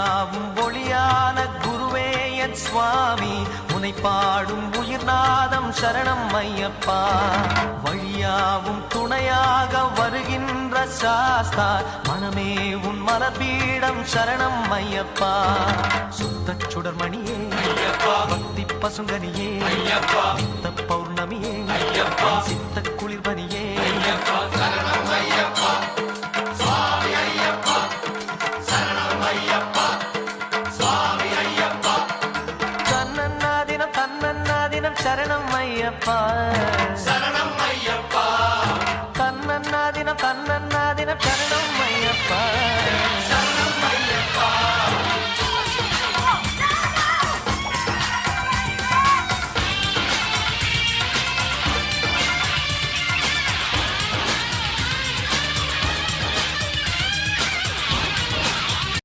ஒளியாவும் ஒளியான குருவே என் சுவாமி. உனை பாடும் உயிர்நாதம் சரணம் ஐயப்பா. வழியாவும் துணையாக வருகின்ற சாஸ்தா மனமே உன் மலபீடம் சரணம் ஐயப்பா. சுத்த சுடர்மணியே பக்தி பசுங்கனியே நித்த பௌர்ணமியே சித்த குளிர்பனியே தினம் சரணம் ஐயப்பா. சரணம் ஐயப்பா. கண்ணன்னாதினம் கண்ணன்னாதினம் சரணம் ஐயப்பா.